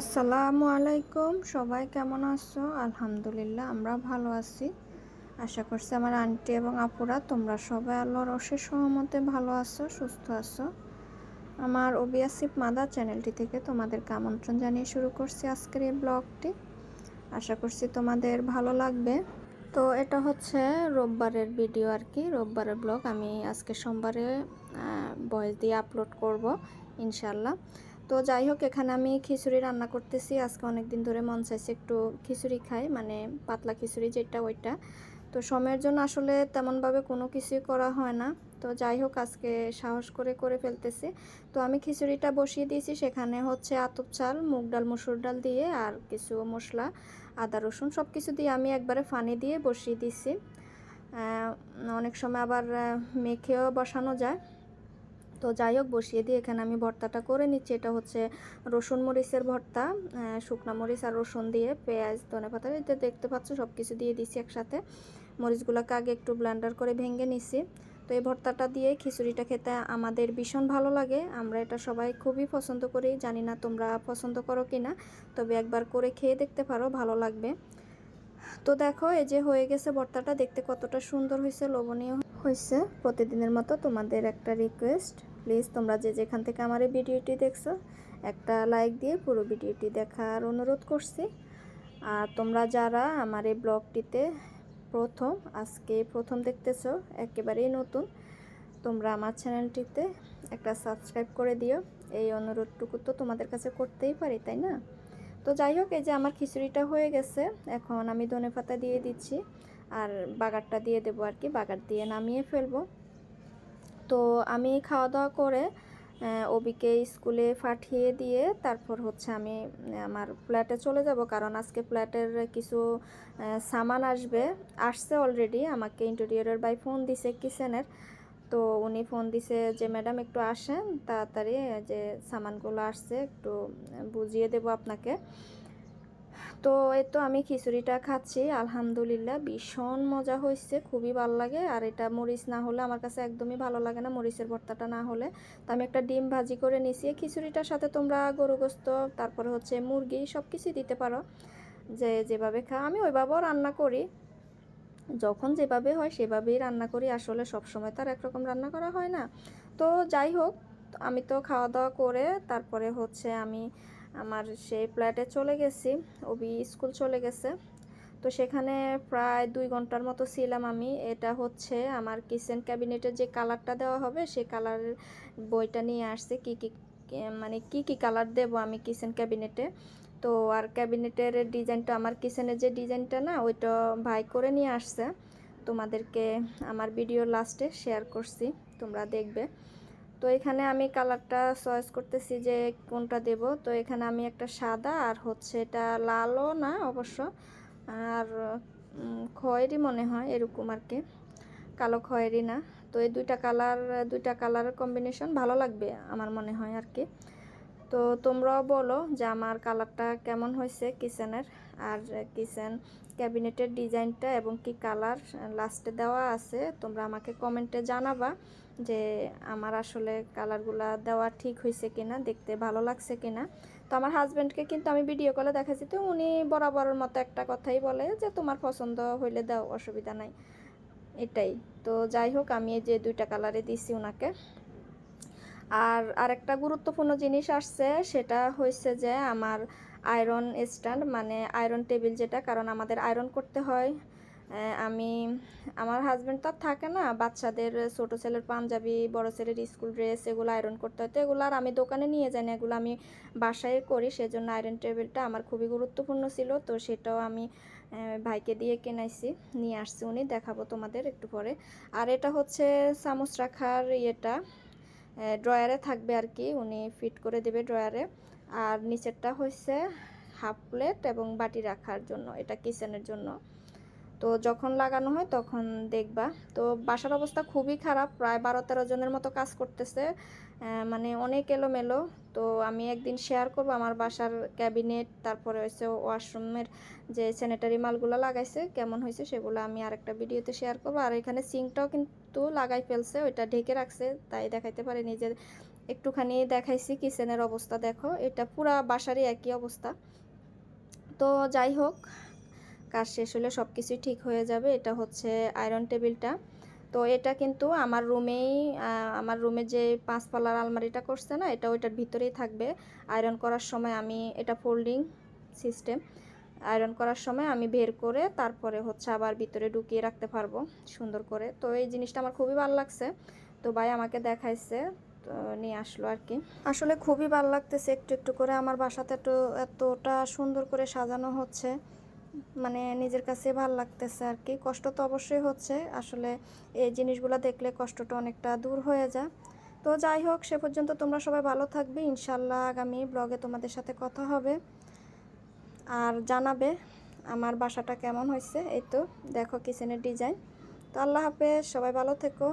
আসসালামু আলাইকুম। সবাই কেমন আছো? আলহামদুলিল্লাহ, আমরা ভালো আছি। আশা করছি আমার আন্টি এবং আপুরা, তোমরা সবাই আল্লাহর অশেষ সহমতে ভালো আছো, সুস্থ আছো। আমার ওবিয়াসিপ মাদা চ্যানেলটি থেকে তোমাদেরকে আমন্ত্রণ জানিয়ে শুরু করছি আজকের এই ব্লগটি। আশা করছি তোমাদের ভালো লাগবে। তো এটা হচ্ছে রোববারের ভিডিও আর কি। রোববারের ব্লগ আমি আজকে সোমবারে ভয়েস দিয়ে আপলোড করব ইনশাল্লাহ তো যাই হোক এখানে আমি খিচুড়ি রান্না করতেছি। আজকে অনেক দিন ধরে মন চাইছে একটু খিচুড়ি খাই মানে পাতলা খিচুড়ি যেটা ওইটা। তো সময়ের জন্য আসলে তেমনভাবে কোনো কিছুই করা হয় না। তো যাই হোক আজকে সাহস করে করে ফেলতেছি। তো আমি খিচুড়িটা বসিয়ে দিয়েছি, সেখানে হচ্ছে আতপ চাল, মুগ ডাল, মসুর ডাল দিয়ে আর কিছু মশলা, আদা, রসুন সব কিছু দিয়ে আমি একবারে ফানি দিয়ে বসিয়ে দিয়েছি। অনেক সময় আবার মেখেও বসানো যায়। তো যাই হোক, বসিয়ে দিয়ে এখানে আমি ভর্তাটা করে নিচ্ছি। এটা হচ্ছে রসুন মরিচের ভর্তা শুকনা মরিচ আর রসুন দিয়ে পেঁয়াজ, ধনে পাতা এতে দেখতে পাচ্ছ সব কিছু দিয়ে দিছি একসাথে। মরিচগুলোকে আগে একটু ব্লেন্ডার করে ভেঙে নিছি। তো এই ভর্তাটা দিয়ে খিচুড়িটা খেতে আমাদের ভীষণ ভালো লাগে। আমরা এটা সবাই খুবই পছন্দ করি। জানি না তোমরা পছন্দ করো কি না তবে একবার করে খেয়ে দেখতে পারো, ভালো লাগবে। তো দেখো, এই যে হয়ে গেছে ভর্তাটা। দেখতে কতটা সুন্দর হয়েছে, লোভনীয় হয়েছে। প্রতিদিনের মতো তোমাদের একটা রিকোয়েস্ট প্লিজ তোমরা যে যেখান থেকে আমার এই ভিডিওটি দেখছ, একটা লাইক দিয়ে পুরো ভিডিওটি দেখার অনুরোধ করছি। আর তোমরা যারা আমার এই ব্লগটিতে প্রথম, আজকে প্রথম দেখতেছো, একেবারেই নতুন, তোমরা আমার চ্যানেলটিতে একটা সাবস্ক্রাইব করে দিও। এই অনুরোধটুকু তো তোমাদের কাছে করতেই পারি, তাই না? তো যাই হোক, এই যে আমার খিচুড়িটা হয়ে গেছে, এখন আমি ধনে পাতা দিয়ে দিচ্ছি, আর বাগারটা দিয়ে দেবো আর কি, বাগার দিয়ে নামিয়ে ফেলব। তো আমি খাওয়া দাওয়া করে ওবিকে স্কুলে পাঠিয়ে দিয়ে তারপর হচ্ছে আমি আমার ফ্ল্যাটে চলে যাব। কারণ আজকে ফ্ল্যাটের কিছু সামান আসবে। আসছে অলরেডি আমাকে ইন্টেরিয়রের বাই ফোন দিছে কিচেনের তো উনি ফোন দিছে যে ম্যাডাম একটু আসেন, তাড়াতাড়ি যে, সামানগুলো আসছে, একটু বুঝিয়ে দেব আপনাকে। তো এই তো আমি খিচুড়িটা খাচ্ছি, আলহামদুলিল্লাহ। ভীষণ মজা হয়েছে, খুবই ভালো লাগে। আর এটা মরিচ না হলে আমার কাছে একদমই ভালো লাগে না, মরিচের ভর্তাটা না হলে। তো আমি একটা ডিম ভাজি করে নিছি। খিচুড়িটার সাথে তোমরা গরু গোস্ত, তারপরে হচ্ছে মুরগি সব কিছুই দিতে পারো। যে যেভাবে খা আমি ওইভাবেও রান্না করি। যখন যেভাবে হয় সেভাবেই রান্না করি। আসলে সব সময় তার একরকম রান্না করা হয় না। তো যাই হোক, আমি তো খাওয়া দাওয়া করে তারপরে হচ্ছে আমি আমার সেই ফ্ল্যাটে চলে গেছি, ওবি স্কুল চলে গেছে। তো সেখানে প্রায় দুই ঘণ্টার মতো ছিলাম আমি। এটা হচ্ছে আমার কিচেন ক্যাবিনেটের যে কালারটা দেওয়া হবে সেই কালারের বইটা নিয়ে আসছে, কি কি মানে কি কি কালার দেব আমি কিচেন ক্যাবিনেটে তো আর ক্যাবিনেটের ডিজাইনটা আমার কিচেনের যে ডিজাইনটা না, ওইটা ভাই করে নিয়ে আসছে। তোমাদেরকে আমার ভিডিও লাস্টে শেয়ার করছি, তোমরা দেখবে। তো এখানে আমি কালারটা চয়েস করতেছি যে কোনটা দেব। তো এখানে আমি একটা সাদা আর হচ্ছে এটা লালও না অবশ্য, আর খয়েরি মনে হয় এরকম আর কি, কালো খয়েরি না। তো এই দুইটা কালার, দুইটা কালারের কম্বিনেশন ভালো লাগবে আমার মনে হয় আর কি। তো তোমরাও বলো যে আমার কালারটা কেমন হয়েছে কিচেনের? আর কিচেন ক্যাবিনেটের ডিজাইনটা এবং কি কালার লাস্টে দেওয়া আছে, তোমরা আমাকে কমেন্টে জানাবা যে আমার আসলে কালারগুলা দেওয়া ঠিক হয়েছে কিনা, দেখতে ভালো লাগছে কিনা। তো আমার হাজব্যান্ডকে কিন্তু আমি ভিডিও কলে দেখাচ্ছি, তো উনি বরাবরের মতো একটা কথাই বলে যে তোমার পছন্দ হইলে দাও, অসুবিধা নাই। এটাই। তো যাই হোক, আমি এই যে দুইটা কালারে দিছি ওনাকে আর আরেকটা গুরুত্বপূর্ণ জিনিস আসছে, সেটা হয়েছে যে আমার আয়রন স্ট্যান্ড মানে আয়রন টেবিল যেটা, কারণ আমাদের আয়রন করতে হয়। আমি, আমার হাজব্যান্ড তো থাকে না, বাচ্চাদের ছোটো ছেলের পাঞ্জাবি, বড় ছেলের স্কুল ড্রেস এগুলো আয়রন করতে হয়। তো এগুলো আর আমি দোকানে নিয়ে যাই না, এগুলো আমি বাসায় করি, সেজন্য আয়রন টেবিলটা আমার খুবই গুরুত্বপূর্ণ ছিল। তো সেটাও আমি ভাইকে দিয়ে কেনাইছি, নিয়ে আসছি উনি, দেখাবো তোমাদের একটু পরে। আর এটা হচ্ছে চামচ রাখার ইয়েটা। ড্রয়ারে থাকবে আর কি, উনি ফিট করে দেবে ড্রয়ারে। আর নিচেরটা হচ্ছে হাফ প্লেট এবং বাটি রাখার জন্য, এটা কিচেনের জন্য। তো যখন লাগানো হয় তখন দেখবা। তো বাসার অবস্থা খুবই খারাপ, প্রায় বারো তেরো জনের মতো কাজ করতেছে মানে অনেক এলোমেলো। তো আমি একদিন শেয়ার করব আমার বাসার ক্যাবিনেট তারপরে হচ্ছে ওয়াশরুমের যে স্যানিটারি মালগুলো লাগাইছে, কেমন হয়েছে সেগুলো আমি আরেকটা ভিডিওতে শেয়ার করব। আর এখানে সিঙ্কটাও কিন্তু লাগাই ফেলছে, ওইটা ঢেকে রাখছে, তাই দেখাইতে পারে নিজের একটুখানি দেখাইছি কিচেনের অবস্থা দেখো, এটা পুরা বাসারই একই অবস্থা। তো যাই হোক কাজ শেষ হলে সব কিছুই ঠিক হয়ে যাবে, এটা হচ্ছে আয়রন টেবিলটা তো এটা কিন্তু আমার রুমেই আমার রুমে যে পাঁচপালার আলমারিটা করছে না, এটা ওইটার ভিতরেই থাকবে। আয়রন করার সময় আমি এটা ফোল্ডিং সিস্টেম আয়রন করার সময় আমি বের করে তারপরে হচ্ছে আবার ভিতরে ঢুকিয়ে রাখতে পারব সুন্দর করে। তো এই জিনিসটা আমার খুবই ভালো লাগছে। তো ভাই আমাকে দেখাইছে, তো নিয়ে আসলো আর কি। আসলে খুবই ভালো লাগতেছে একটু একটু করে আমার বাসাতে একটু এতটা সুন্দর করে সাজানো হচ্ছে। মানে নিজের কাছে ভালো লাগতেছে আর কি কষ্ট তো অবশ্যই হচ্ছে। আসলে এই জিনিসগুলো দেখলে কষ্টটা অনেকটা দূর হয়ে যায়। তো যাই হোক, সে পর্যন্ত তোমরা সবাই ভালো থাকবে। ইনশাল্লাহ আগামী ব্লগে তোমাদের সাথে কথা হবে। আর জানাবে আমার বাসাটা কেমন হয়েছে। এই তো, দেখো কিচেনের ডিজাইন তো আল্লাহ হাফেজ, সবাই ভালো থেকো।